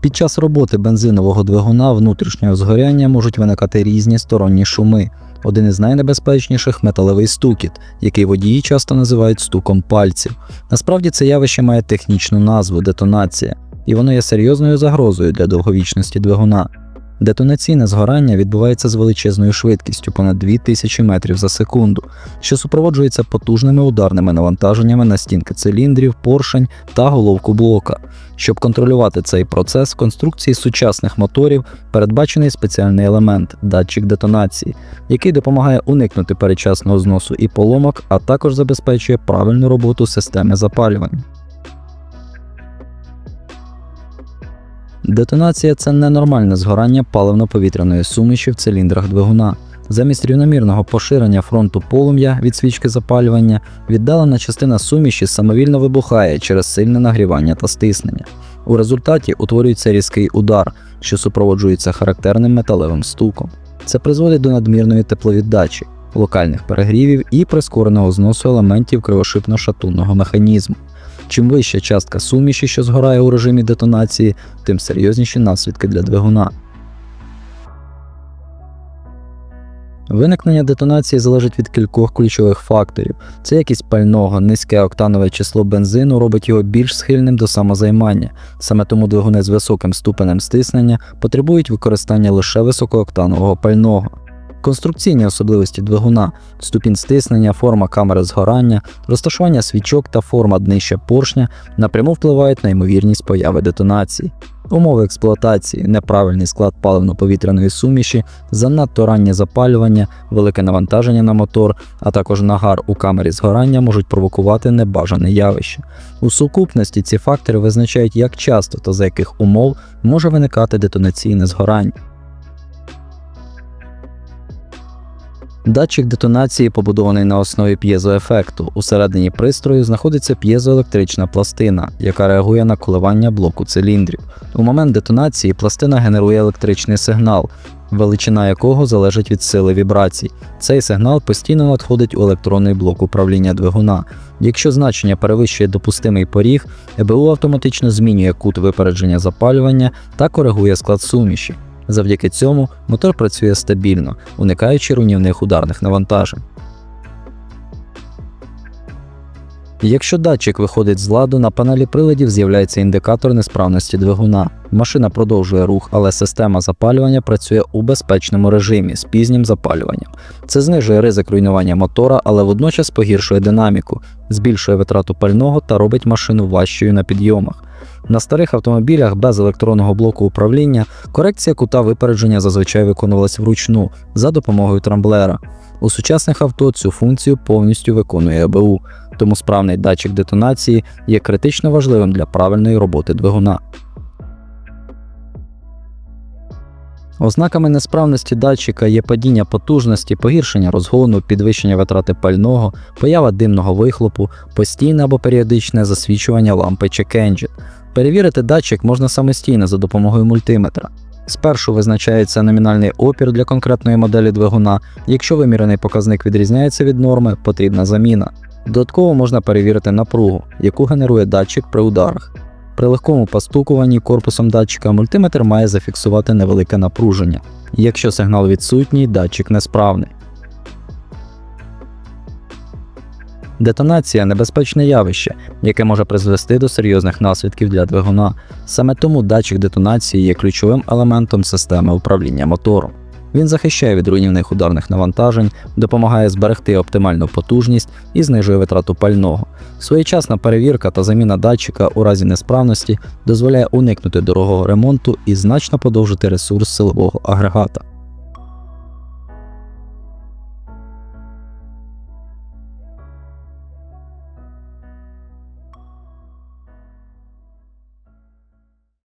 Під час роботи бензинового двигуна внутрішнього згоряння можуть виникати різні сторонні шуми. Один із найнебезпечніших металевий стукіт, який водії часто називають стуком пальців. Насправді це явище має технічну назву детонація, і воно є серйозною загрозою для довговічності двигуна. Детонаційне згорання відбувається з величезною швидкістю понад 2000 метрів за секунду, що супроводжується потужними ударними навантаженнями на стінки циліндрів, поршень та головку блока. Щоб контролювати цей процес, в конструкції сучасних моторів передбачений спеціальний елемент датчик детонації, який допомагає уникнути передчасного зносу і поломок, а також забезпечує правильну роботу системи запалювання. Детонація це ненормальне згорання паливно-повітряної суміші в циліндрах двигуна. Замість рівномірного поширення фронту полум'я від свічки запалювання, віддалена частина суміші самовільно вибухає через сильне нагрівання та стиснення. У результаті утворюється різкий удар, що супроводжується характерним металевим стуком. Це призводить до надмірної тепловіддачі, локальних перегрівів і прискореного зносу елементів кривошипно-шатунного механізму. Чим вища частка суміші, що згорає у режимі детонації, тим серйозніші наслідки для двигуна. Виникнення детонації залежить від кількох ключових факторів. Це якість пального, низьке октанове число бензину робить його більш схильним до самозаймання. Саме тому двигуни з високим ступенем стиснення потребують використання лише високооктанового пального. Конструкційні особливості двигуна, ступінь стиснення, форма камери згорання, розташування свічок та форма днища поршня напряму впливають на ймовірність появи детонації. Умови експлуатації, неправильний склад паливно-повітряної суміші, занадто раннє запалювання, велике навантаження на мотор, а також нагар у камері згорання можуть провокувати небажане явище. У сукупності ці фактори визначають, як часто та за яких умов може виникати детонаційне згорання. Датчик детонації побудований на основі п'єзоефекту. Усередині пристрою знаходиться п'єзоелектрична пластина, яка реагує на коливання блоку циліндрів. У момент детонації пластина генерує електричний сигнал, величина якого залежить від сили вібрацій. Цей сигнал постійно надходить у електронний блок управління двигуна. Якщо значення перевищує допустимий поріг, ЕБУ автоматично змінює кут випередження запалювання та коригує склад суміші. Завдяки цьому мотор працює стабільно, уникаючи руйнівних ударних навантажень. Якщо датчик виходить з ладу, на панелі приладів з'являється індикатор несправності двигуна. Машина продовжує рух, але система запалювання працює у безпечному режимі з пізнім запалюванням. Це знижує ризик руйнування мотора, але водночас погіршує динаміку, збільшує витрату пального та робить машину важчою на підйомах. На старих автомобілях без електронного блоку управління корекція кута випередження зазвичай виконувалась вручну за допомогою трамблера. У сучасних авто цю функцію повністю виконує ЕБУ, тому справний датчик детонації є критично важливим для правильної роботи двигуна. Ознаками несправності датчика є падіння потужності, погіршення розгону, підвищення витрати пального, поява димного вихлопу, постійне або періодичне засвічування лампи Check Engine. Перевірити датчик можна самостійно за допомогою мультиметра. Спершу визначається номінальний опір для конкретної моделі двигуна. Якщо вимірений показник відрізняється від норми, потрібна заміна. Додатково можна перевірити напругу, яку генерує датчик при ударах. При легкому постукуванні корпусом датчика мультиметр має зафіксувати невелике напруження. Якщо сигнал відсутній, датчик несправний. Детонація небезпечне явище, яке може призвести до серйозних наслідків для двигуна. Саме тому датчик детонації є ключовим елементом системи управління мотором. Він захищає від руйнівних ударних навантажень, допомагає зберегти оптимальну потужність і знижує витрату пального. Своєчасна перевірка та заміна датчика у разі несправності дозволяє уникнути дорогого ремонту і значно подовжити ресурс силового агрегата.